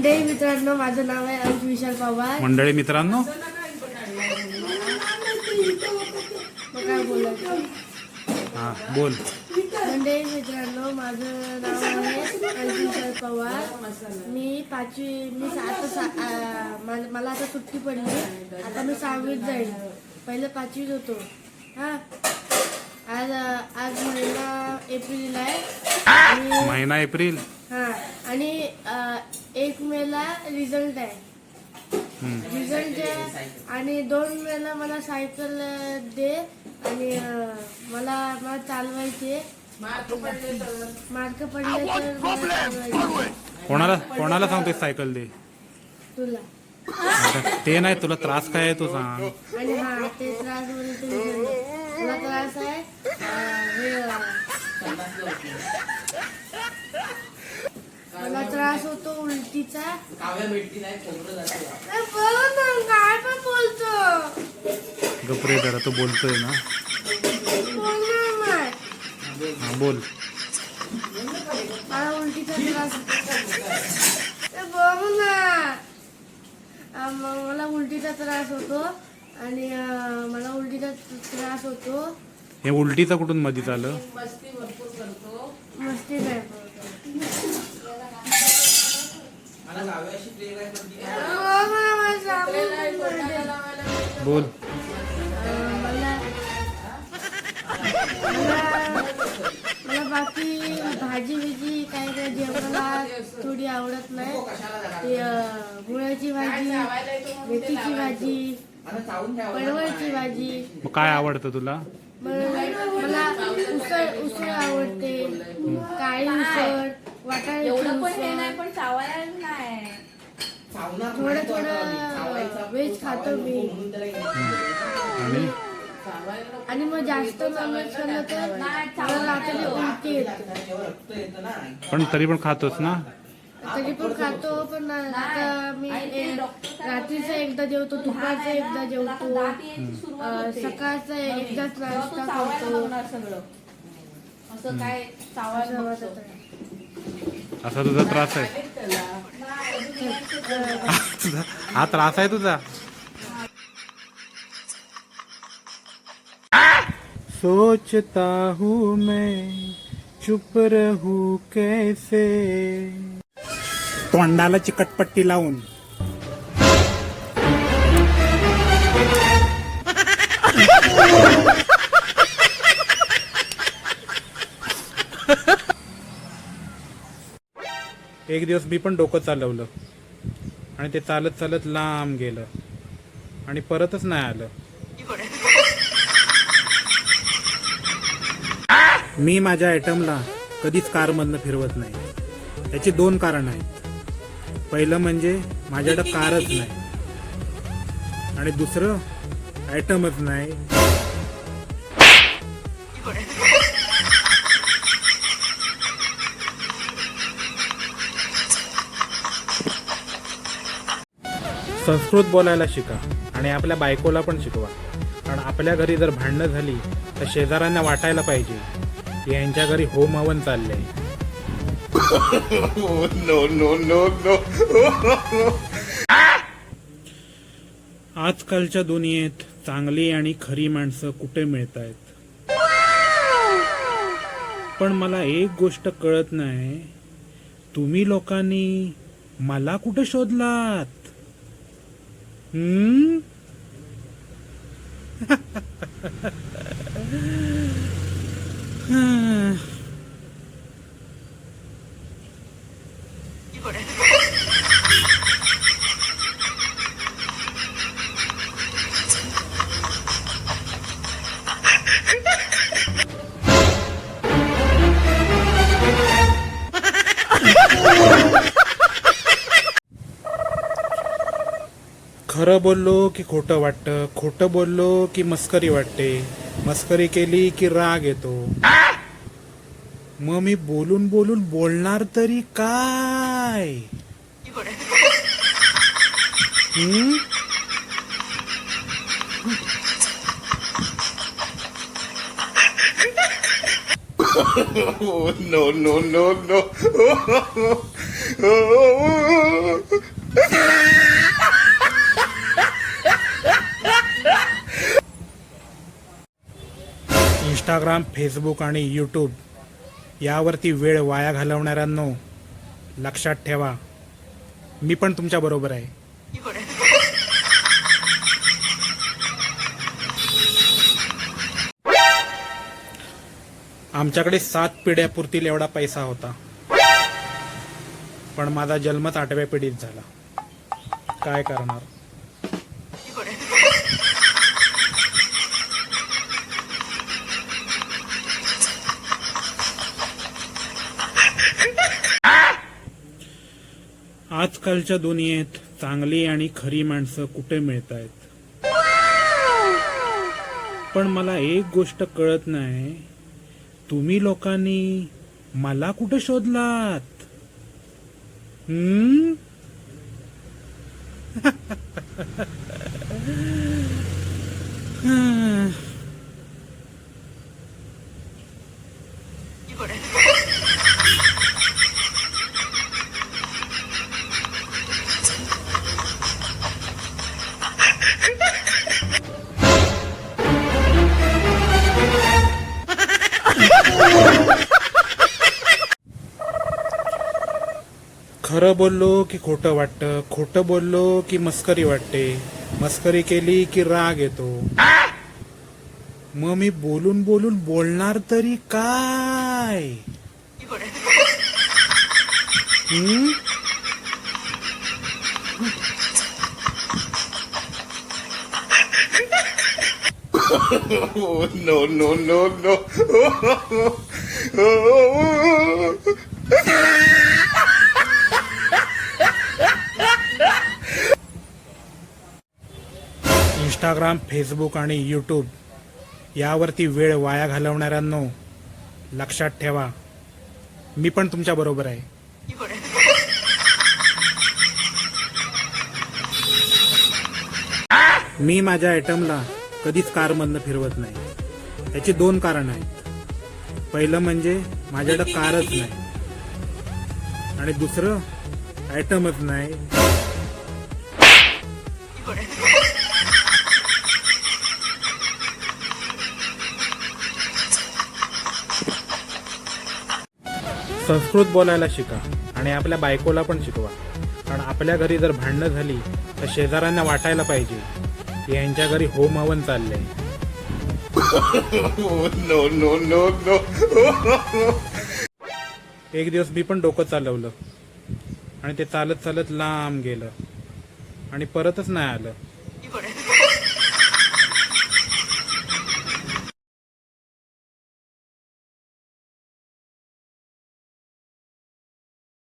मंडळी मित्रांनो माझं नाव आहे अंश विशाल पवार. मंडळी मित्रांनो. मग काय बोलायचं हा बोल. मंडळी मित्रांनो माझं नाव आहे अंश विशाल पवार. मी पाचवी मी आता सा आ, मला आता सुट्टी पडली. आता मी सहावीत जाईल पहिले पाचवीत होतो. हा. आज आज महिना एप्रिल आहे. आणि महिना एप्रिल. हा. आणि एक मेला रिझल्ट आहे. रिझल्ट आहे आणि दोन मेला मला सायकल दे आणि मला मला चालवायचे. मार्क पडले तर? कोणाला कोणाला सांगतोय सायकल दे? तुला. ते नाही तुला त्रास काय आहे तो सांग आणि हा ते त्रासमध्ये ते विसरले. मला त्रास आहे अ, हे अ, मला त्रास होतो काव्या नाही जातं. ना, काय पण बोलतो. गपरे जरा तो बोलतोय ना. बोल ना मग. हा बोल. मला उलटीचा त्रास ए, बोल ना. अ, मला उलटीचा त्रास होतो आणि अ, मला उलटीचा त्रास होतो. हे उलटीचं कुठून मध्ये आलं? मस्ती भरपूर करतो. मस्ती नाही करत. मला काव्याशी प्रेम आहे पण ती अ, बोल. मला बाकी भाजी बिजी काय काय जेवणाला थोडी आवडत नाही. ते अ, गुळाची भाजी मेथीची भाजी पडवळची भाजी. मग काय आवडतं तुला? मला उसळ उसळ आवडते. काळी उसळ वाटाण्याची एवढं पण हे उसळ नाही पण चावायला नाही चावणार थोडं. थोडं व्हेज खातो मी. आणि? आणि मग जास्त नॉनव्हेज खाल्लं तर मला रात्री उलटी येते. पण तरी पण खातोस ना? तरी पण खातो पण आता मी रात्रीचा एकदा जेवतो दुपारचा एकदा जेवतो. अ, सकाळचा एकदाच नाश्ता करतो. सगळं. असं काय चावायला असं. असा तुझा त्रास आहे. तुझा हा त्रास आहे तुझा. सोचता हूँ मैं चुप रहूं कैसे? तोंडाला चिकटपट्टी लावून. एक दिवस मी पण डोकं चालवलं. आणि ते चालत चालत लांब गेलं. आणि परतच नाही आलं. मी माझ्या आयटमला कधीच कारमधनं फिरवत नाही. त्याची दोन कारण आहेत. पहिलं म्हणजे माझ्याकडं कारच नाही. आणि दुसरं आयटमच नाही. संस्कृत बोलायला शिका आणि आपल्या बायकोला पण शिकवा. कारण आपल्या घरी जर भांडणं झाली तर शेजाऱ्यांना वाटायला पाहिजे की यांच्या घरी होम हवन चाललंय आजकालच्या दुनियेत चांगली आणि खरी माणसं कुठे मिळत आहेत पण मला एक गोष्ट कळत नाही. तुम्ही लोकांनी मला कुठे शोधलात? हम्म खरं बोललो की खोटं वाटतं खोटं बोललो की मस्करी वाटते मस्करी केली की राग येतो मग मी बोलून बोलून बोलणार तरी काय हम्म? no, no, no, no. Instagram Facebook आणि यूट्यूब यावरती वेळ वाया घालवणाऱ्यांनो लक्षात ठेवा. मी पण तुमच्या बरोबर आहे. आमच्याकडे सात पिढ्या पुरतील एवढा पैसा होता. पण माझा जन्मच आठव्या पिढीत झाला. काय करणार? आजकालच्या दुनियेत चांगली आणि खरी माणसं कुठे मिळत आहेत पण मला एक गोष्ट कळत नाही. तुम्ही लोकांनी मला कुठे शोधलात? हम्म? खरं बोललो की खोटं वाटतं खोटं बोललो की मस्करी वाटते. मस्करी केली की राग येतो. मग मी बोलून बोलून बोलणार तरी काय? हम्म? No, no, no, no. Instagram Facebook आणि यूट्यूब यावरती वेळ वाया घालवणाऱ्यांनो लक्षात ठेवा मी पण तुमच्या बरोबर आहे मी माझ्या आयटमला कधीच कारमधनं फिरवत नाही. त्याची दोन कारण आहेत. पहिलं म्हणजे माझ्याकडं कारच नाही. आणि दुसरं आयटमच नाही. संस्कृत बोलायला शिका आणि आपल्या बायकोला पण शिकवा. कारण आपल्या घरी जर भांडणं झाली तर शेजाऱ्यांना वाटायला पाहिजे. यांच्या घरी होम हवन चाललंय. No, no, no, no. एक दिवस मी पण डोकं चालवलं. आणि ते चालत चालत लांब गेलं. आणि परतच नाही आलं.